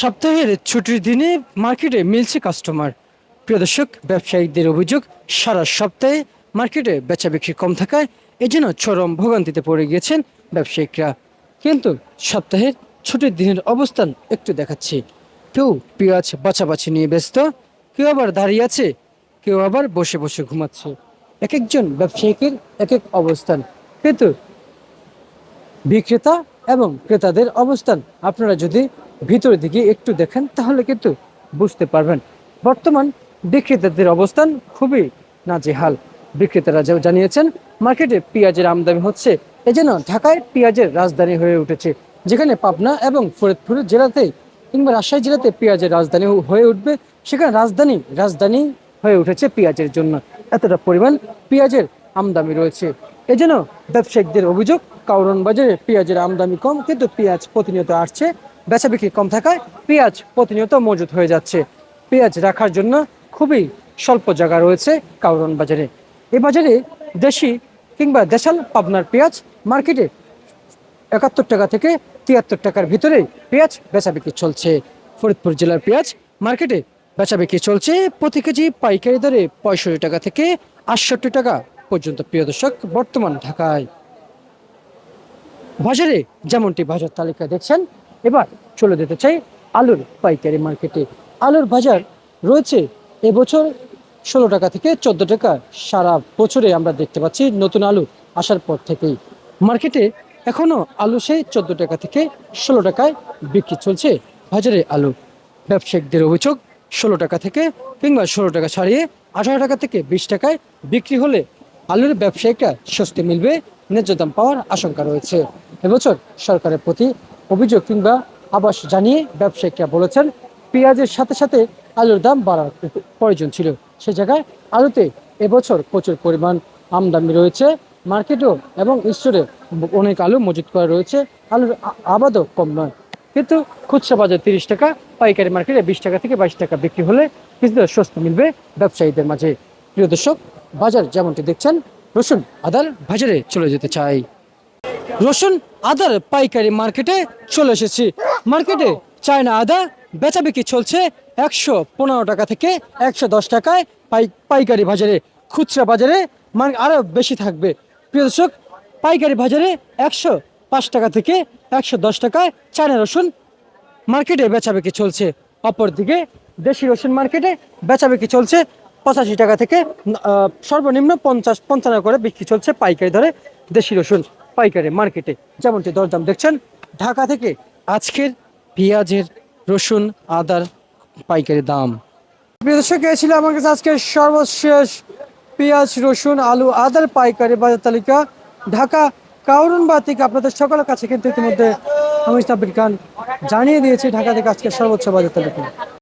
সপ্তাহের ছুটির দিনে মার্কেটে মিলছে কাস্টমার। প্রিয় দর্শক ব্যবসায়িকদের অভিযোগ, সারা সপ্তাহে মার্কেটে বেচা বিক্রি কম থাকায় এজন্য চরম ভোগান্তিতে পড়ে গিয়েছেন ব্যবসায়িকরা। কিন্তু সপ্তাহের ছুটির দিনের অবস্থান একটু দেখাচ্ছি। কেউ পেঁয়াজ বাছাবাছি নিয়ে ব্যস্ত, কেউ আবার দাঁড়িয়ে আছে, কেউ আবার বসে বসে ঘুমাচ্ছে। এক একজন ব্যবসায়িকের এক এক অবস্থান। কিন্তু বিক্রেতা এবং ক্রেতাদের অবস্থান আপনারা যদি ভিতরের দিকে একটু দেখেন, তাহলে কিন্তু বুঝতে পারবেন। বর্তমান বিক্রেতাদের অবস্থান খুবই নাজেহাল। বিক্রেতারা জানিয়েছেন, মার্কেটে পেঁয়াজের আমদানি হচ্ছে। এজন্য ঢাকায় পেঁয়াজের রাজধানী হয়ে উঠেছে। যেখানে পাবনা এবং ফরিদপুর জেলাতে কিংবা রাজশাহী জেলাতে পেঁয়াজের রাজধানী হয়ে উঠবে, সেখানে রাজধানী রাজধানী হয়ে উঠেছে পেঁয়াজের জন্য। এতটা পরিমাণ পেঁয়াজের আমদানি রয়েছে। এজন্য ব্যবসায়িকদের অভিযোগ কাউরন বাজারে পেঁয়াজের আমদানি কম, কিন্তু পেঁয়াজ প্রতিনিয়ত আসছে। বেচা বিক্রি কম থাকায় পেঁয়াজ প্রতিনিয়ত মজুত হয়ে যাচ্ছে। পেঁয়াজ রাখার জন্য খুবই স্বল্প জায়গা রয়েছে কাউরন বাজারে। এ বাজারে দেশি কিংবা দেশাল পাবনার পেঁয়াজ মার্কেটে একাত্তর টাকা থেকে তিয়াত্তর টাকার ভিতরে পেঁয়াজ বেচা বিক্রি চলছে। ফরিদপুর জেলার পেঁয়াজ মার্কেটে বেচা বিক্রি চলছে প্রতি কেজি পাইকারি দরে পঁয়ষট্টি টাকা থেকে আটষট্টি টাকা পর্যন্ত, প্রিয় দর্শক, বর্তমান ঢাকায়। বাজারে যেমনটি বাজার তালিকা দেখছেন এবার চলে যেতে চাই আলুর পাইকারি মার্কেটে। আলুর বাজার রয়েছে এবছর ষোলো টাকা থেকে চোদ্দ টাকা। সারা বছরে আমরা দেখতে পাচ্ছি নতুন আলু আসার পর থেকেই। মার্কেটে এখনও আলু সেই চোদ্দ টাকা থেকে ষোলো টাকায় বিক্রি চলছে বাজারে আলু। ব্যবসায়িকদের অভিযোগ, ষোলো টাকা থেকে কিংবা ষোলো টাকা ছাড়িয়ে আঠারো টাকা থেকে বিশ টাকায় বিক্রি হলে আলুর ব্যবসায়িকরা স্বস্তি মিলবে, ন্যায্য দাম পাওয়ার আশঙ্কা রয়েছে। এবছর সরকারের প্রতি অভিযোগ কিংবা আবাস জানিয়ে ব্যবসায়িকরা বলেছেন, পেঁয়াজের সাথে সাথে আলুর দাম বাড়ার প্রয়োজন ছিল। সে জায়গায় আলুতে এবছর প্রচুর পরিমাণ আমদানি রয়েছে। মার্কেটেও এবং স্টোরে অনেক আলু মজুত করা রয়েছে। আলুর আবাদও কম নয়। কিন্তু খুচরা বাজার তিরিশ টাকা, পাইকারি মার্কেটে বিশ টাকা থেকে বাইশ টাকা বিক্রি হলে কিছুটা স্বস্তি মিলবে ব্যবসায়ীদের মাঝে। প্রিয় দর্শক, বাজার যেমনটি দেখছেন, রসুন আদার বাজারে চলে যেতে চাই। রসুন আদার পাইকারি মার্কেটে চলে এসেছি। মার্কেটে চায়না আদা, বেচা বিক্রি চলছে একশো পনেরো টাকা থেকে একশো দশ টাকায় পাই, পাইকারি বাজারে। খুচরা বাজারে মান আরও বেশি থাকবে। প্রিয় দর্শক, পাইকারি বাজারে একশো পাঁচ টাকা থেকে একশো দশ টাকায় চায়না রসুন মার্কেটে বেচাবেকি চলছে। অপরদিকে দেশি রসুন মার্কেটে বেচাবেকি চলছে পঁচাশি টাকা থেকে সর্বনিম্ন পঞ্চাশ, পঞ্চান্ন করে বিক্রি চলছে পাইকারি ধরে দেশি রসুন। পাইকারি মার্কেটে। যেমনটি দরদাম দেখছেন, ঢাকা থেকে আজকের পেঁয়াজের রসুন আদার পাইকারি দাম। প্রিয় দর্শক ছিল আমার কাছে আজকের সর্বশেষ পেঁয়াজ, রসুন, আলু, আদার পাইকারি বাজার তালিকা। ঢাকা কাউরনবাদ থেকে আপনাদের সকলের কাছে কিন্তু ইতিমধ্যে আমি সাব্বির খান জানিয়ে দিয়েছি ঢাকা থেকে আজকের সর্বোচ্চ বাজার তালিকা।